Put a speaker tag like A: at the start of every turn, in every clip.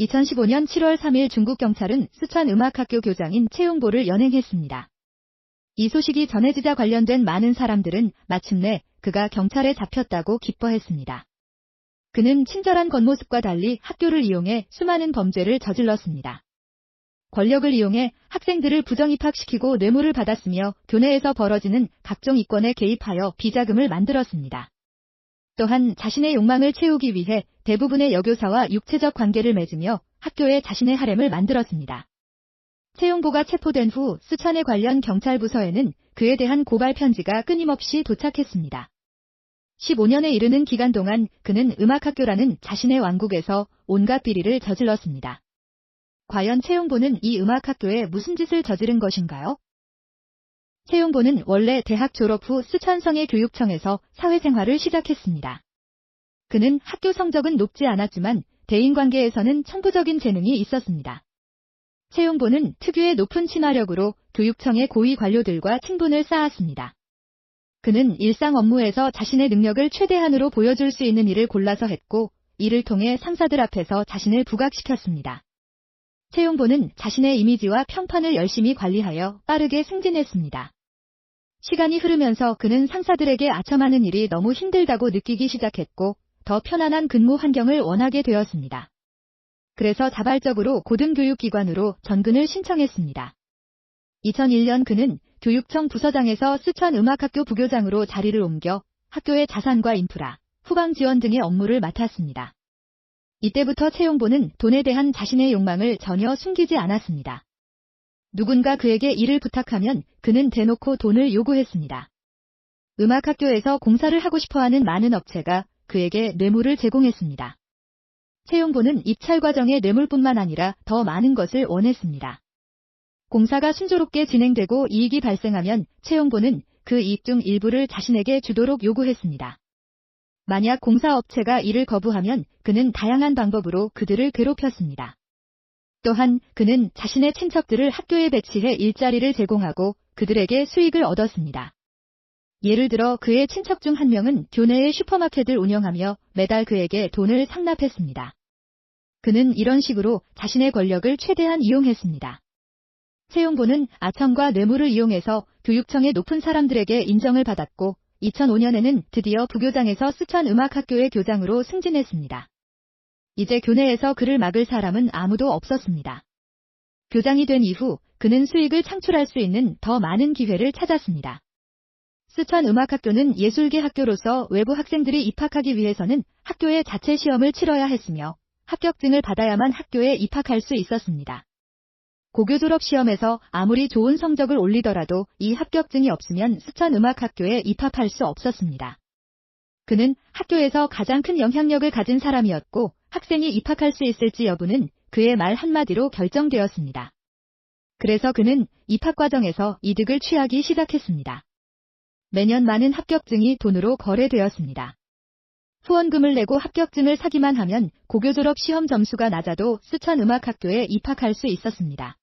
A: 2015년 7월 3일 중국 경찰은 스촨 음악학교 교장인 채용보를 연행했습니다. 이 소식이 전해지자 관련된 많은 사람들은 마침내 그가 경찰에 잡혔다고 기뻐했습니다. 그는 친절한 겉모습과 달리 학교를 이용해 수많은 범죄를 저질렀습니다. 권력을 이용해 학생들을 부정입학시키고 뇌물을 받았으며 교내에서 벌어지는 각종 이권에 개입하여 비자금을 만들었습니다. 또한 자신의 욕망을 채우기 위해 대부분의 여교사와 육체적 관계를 맺으며 학교에 자신의 하렘을 만들었습니다. 채용보가 체포된 후 수천에 관련 경찰 부서에는 그에 대한 고발 편지가 끊임없이 도착했습니다. 15년에 이르는 기간 동안 그는 음악학교라는 자신의 왕국에서 온갖 비리를 저질렀습니다. 과연 채용보는 이 음악학교에 무슨 짓을 저지른 것인가요? 채용보는 원래 대학 졸업 후 스촨성의 교육청에서 사회생활을 시작했습니다. 그는 학교 성적은 높지 않았지만 대인관계에서는 천부적인 재능이 있었습니다. 채용보는 특유의 높은 친화력으로 교육청의 고위 관료들과 친분을 쌓았습니다. 그는 일상 업무에서 자신의 능력을 최대한으로 보여줄 수 있는 일을 골라서 했고, 이를 통해 상사들 앞에서 자신을 부각시켰습니다. 채용보는 자신의 이미지와 평판을 열심히 관리하여 빠르게 승진했습니다. 시간이 흐르면서 그는 상사들에게 아첨하는 일이 너무 힘들다고 느끼기 시작했고, 더 편안한 근무 환경을 원하게 되었습니다. 그래서 자발적으로 고등교육기관으로 전근을 신청했습니다. 2001년 그는 교육청 부서장에서 스촨 음악학교 부교장으로 자리를 옮겨 학교의 자산과 인프라, 후방 지원 등의 업무를 맡았습니다. 이때부터 채용보는 돈에 대한 자신의 욕망을 전혀 숨기지 않았습니다. 누군가 그에게 일을 부탁하면 그는 대놓고 돈을 요구했습니다. 음악학교에서 공사를 하고 싶어하는 많은 업체가 그에게 뇌물을 제공했습니다. 채용보는 입찰 과정의 뇌물뿐만 아니라 더 많은 것을 원했습니다. 공사가 순조롭게 진행되고 이익이 발생하면 채용보는 그 이익 중 일부를 자신에게 주도록 요구했습니다. 만약 공사업체가 이를 거부하면 그는 다양한 방법으로 그들을 괴롭혔습니다. 또한 그는 자신의 친척들을 학교에 배치해 일자리를 제공하고 그들에게 수익을 얻었습니다. 예를 들어 그의 친척 중 한 명은 교내의 슈퍼마켓을 운영하며 매달 그에게 돈을 상납했습니다. 그는 이런 식으로 자신의 권력을 최대한 이용했습니다. 채용보는 아청과 뇌물을 이용해서 교육청의 높은 사람들에게 인정을 받았고 2005년에는 드디어 부교장에서 스촨 음악학교의 교장으로 승진했습니다. 이제 교내에서 그를 막을 사람은 아무도 없었습니다. 교장이 된 이후 그는 수익을 창출할 수 있는 더 많은 기회를 찾았습니다. 스촨 음악학교는 예술계 학교로서 외부 학생들이 입학하기 위해서는 학교의 자체 시험을 치러야 했으며 합격증을 받아야만 학교에 입학할 수 있었습니다. 고교 졸업 시험에서 아무리 좋은 성적을 올리더라도 이 합격증이 없으면 스촨 음악학교에 입학할 수 없었습니다. 그는 학교에서 가장 큰 영향력을 가진 사람이었고 학생이 입학할 수 있을지 여부는 그의 말 한마디로 결정되었습니다. 그래서 그는 입학 과정에서 이득을 취하기 시작했습니다. 매년 많은 합격증이 돈으로 거래되었습니다. 후원금을 내고 합격증을 사기만 하면 고교 졸업 시험 점수가 낮아도 스촨 음악학교에 입학할 수 있었습니다.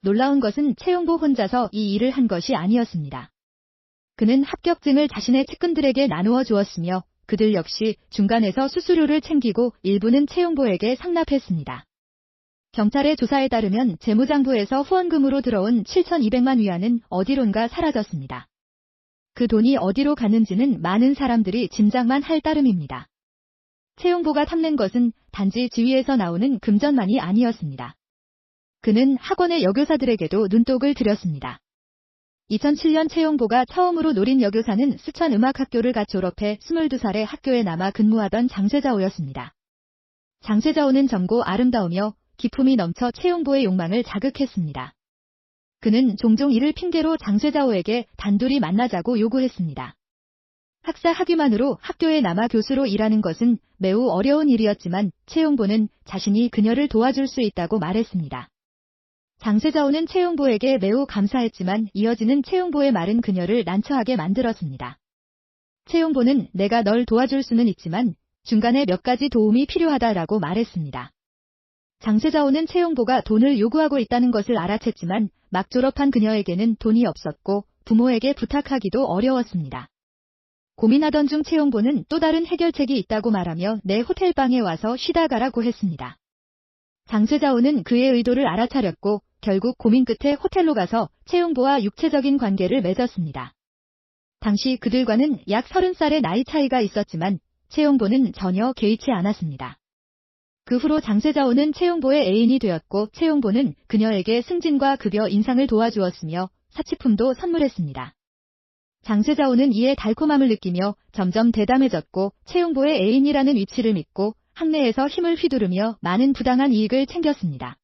A: 놀라운 것은 채용보 혼자서 이 일을 한 것이 아니었습니다. 그는 합격증을 자신의 측근들에게 나누어 주었으며 그들 역시 중간에서 수수료를 챙기고 일부는 채용보에게 상납했습니다. 경찰의 조사에 따르면 재무장부에서 후원금으로 들어온 7,200만 위안은 어디론가 사라졌습니다. 그 돈이 어디로 갔는지는 많은 사람들이 짐작만 할 따름입니다. 채용보가 탐낸 것은 단지 지위에서 나오는 금전만이 아니었습니다. 그는 학원의 여교사들에게도 눈독을 들였습니다. 2007년 채용보가 처음으로 노린 여교사는 스촨 음악학교를 갓 졸업해 22살에 학교에 남아 근무하던 장세자오였습니다. 장세자오는 젊고 아름다우며 기품이 넘쳐 채용보의 욕망을 자극했습니다. 그는 종종 이를 핑계로 장세자오에게 단둘이 만나자고 요구했습니다. 학사 학위만으로 학교에 남아 교수로 일하는 것은 매우 어려운 일이었지만 채용보는 자신이 그녀를 도와줄 수 있다고 말했습니다. 장세자오는 채용보에게 매우 감사했지만 이어지는 채용보의 말은 그녀를 난처하게 만들었습니다. 채용보는 내가 널 도와줄 수는 있지만 중간에 몇 가지 도움이 필요하다라고 말했습니다. 장세자오는 채용보가 돈을 요구하고 있다는 것을 알아챘지만 막 졸업한 그녀에게는 돈이 없었고 부모에게 부탁하기도 어려웠습니다. 고민하던 중 채용보는 또 다른 해결책이 있다고 말하며 내 호텔방에 와서 쉬다 가라고 했습니다. 장세자오는 그의 의도를 알아차렸고 결국 고민 끝에 호텔로 가서 채용보와 육체적인 관계를 맺었습니다. 당시 그들과는 약 30살의 나이 차이가 있었지만 채용보는 전혀 개의치 않았습니다. 그 후로 장세자오는 채용보의 애인이 되었고 채용보는 그녀에게 승진과 급여 인상을 도와주었으며 사치품도 선물했습니다. 장세자오는 이에 달콤함을 느끼며 점점 대담해졌고 채용보의 애인이라는 위치를 믿고 학내에서 힘을 휘두르며 많은 부당한 이익을 챙겼습니다.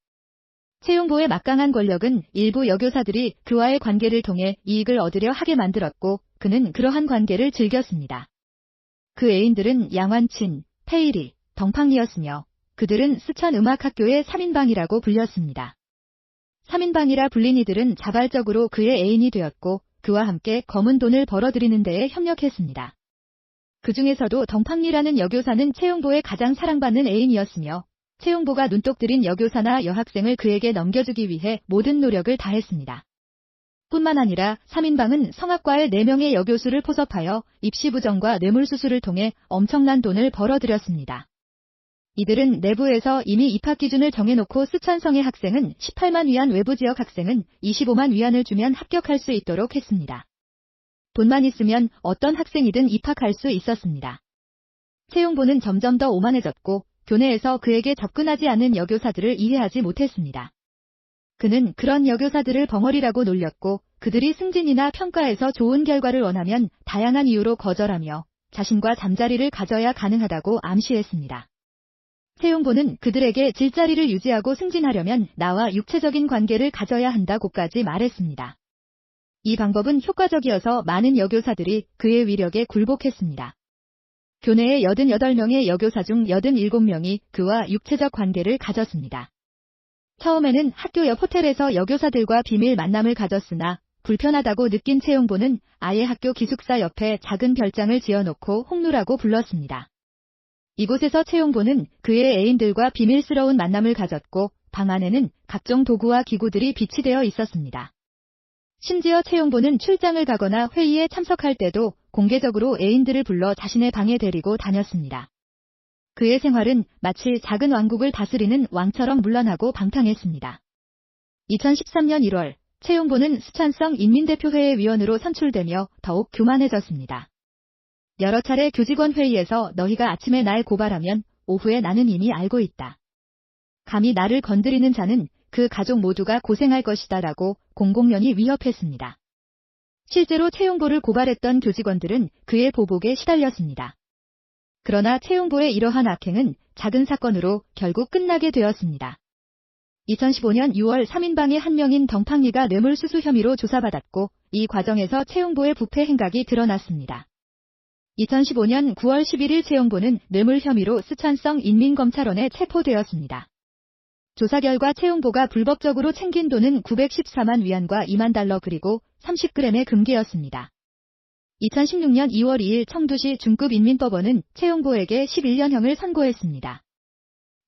A: 채용보의 막강한 권력은 일부 여교사들이 그와의 관계를 통해 이익을 얻으려 하게 만들었고 그는 그러한 관계를 즐겼습니다. 그 애인들은 양완친, 페이리, 덩팡리였으며 그들은 스천 음악학교의 3인방이라고 불렸습니다. 3인방이라 불린 이들은 자발적으로 그의 애인이 되었고 그와 함께 검은 돈을 벌어들이는 데에 협력했습니다. 그 중에서도 덩팡리라는 여교사는 채용보의 가장 사랑받는 애인이었으며 채용보가 눈독 들인 여교사나 여학생을 그에게 넘겨주기 위해 모든 노력을 다했습니다. 뿐만 아니라 3인방은 성악과의 4명의 여교수를 포섭하여 입시 부정과 뇌물수수를 통해 엄청난 돈을 벌어들였습니다. 이들은 내부에서 이미 입학 기준을 정해놓고 스촨성의 학생은 18만 위안 외부 지역 학생은 25만 위안을 주면 합격할 수 있도록 했습니다. 돈만 있으면 어떤 학생이든 입학할 수 있었습니다. 채용보는 점점 더 오만해졌고 교내에서 그에게 접근하지 않는 여교사들을 이해하지 못했습니다. 그는 그런 여교사들을 벙어리라고 놀렸고 그들이 승진이나 평가에서 좋은 결과를 원하면 다양한 이유로 거절하며 자신과 잠자리를 가져야 가능하다고 암시했습니다. 채용보는 그들에게 질자리를 유지하고 승진하려면 나와 육체적인 관계를 가져야 한다고까지 말했습니다. 이 방법은 효과적이어서 많은 여교사들이 그의 위력에 굴복했습니다. 교내의 88명의 여교사 중 87명이 그와 육체적 관계를 가졌습니다. 처음에는 학교 옆 호텔에서 여교사들과 비밀 만남을 가졌으나 불편하다고 느낀 채용보는 아예 학교 기숙사 옆에 작은 별장을 지어놓고 홍루라고 불렀습니다. 이곳에서 채용보는 그의 애인들과 비밀스러운 만남을 가졌고 방 안에는 각종 도구와 기구들이 비치되어 있었습니다. 심지어 채용보는 출장을 가거나 회의에 참석할 때도 공개적으로 애인들을 불러 자신의 방에 데리고 다녔습니다. 그의 생활은 마치 작은 왕국을 다스리는 왕처럼 물러나고 방탕했습니다. 2013년 1월 채용보는 수찬성 인민대표회의 위원으로 선출되며 더욱 교만해졌습니다. 여러 차례 교직원 회의에서 너희가 아침에 날 고발하면 오후에 나는 이미 알고 있다. 감히 나를 건드리는 자는 그 가족 모두가 고생할 것이다 라고 공공연히 위협했습니다. 실제로 채용보를 고발했던 교직원들은 그의 보복에 시달렸습니다. 그러나 채용보의 이러한 악행은 작은 사건으로 결국 끝나게 되었습니다. 2015년 6월 3인방의 한 명인 덩팡리가 뇌물수수 혐의로 조사받았고 이 과정에서 채용보의 부패 행각이 드러났습니다. 2015년 9월 11일 채용보는 뇌물 혐의로 스촨성 인민검찰원에 체포되었습니다. 조사 결과 채용보가 불법적으로 챙긴 돈은 914만 위안과 2만 달러 그리고 30g의 금괴였습니다. 2016년 2월 2일 청두시 중급인민법원은 채용보에게 11년형을 선고했습니다.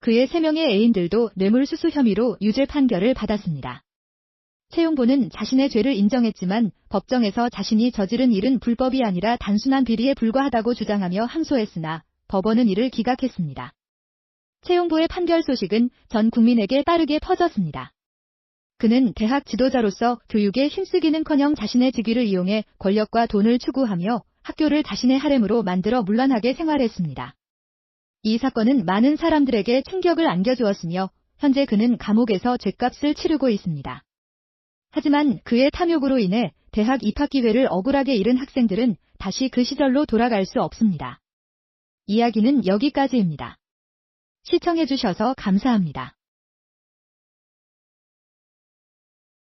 A: 그의 3명의 애인들도 뇌물수수 혐의로 유죄 판결을 받았습니다. 채용보는 자신의 죄를 인정했지만 법정에서 자신이 저지른 일은 불법이 아니라 단순한 비리에 불과하다고 주장하며 항소했으나 법원은 이를 기각했습니다. 채용보의 판결 소식은 전 국민에게 빠르게 퍼졌습니다. 그는 대학 지도자로서 교육에 힘쓰기는커녕 자신의 직위를 이용해 권력과 돈을 추구하며 학교를 자신의 하렘으로 만들어 물란하게 생활했습니다. 이 사건은 많은 사람들에게 충격을 안겨주었으며 현재 그는 감옥에서 죗값을 치르고 있습니다. 하지만 그의 탐욕으로 인해 대학 입학 기회를 억울하게 잃은 학생들은 다시 그 시절로 돌아갈 수 없습니다. 이야기는 여기까지입니다. 시청해주셔서 감사합니다.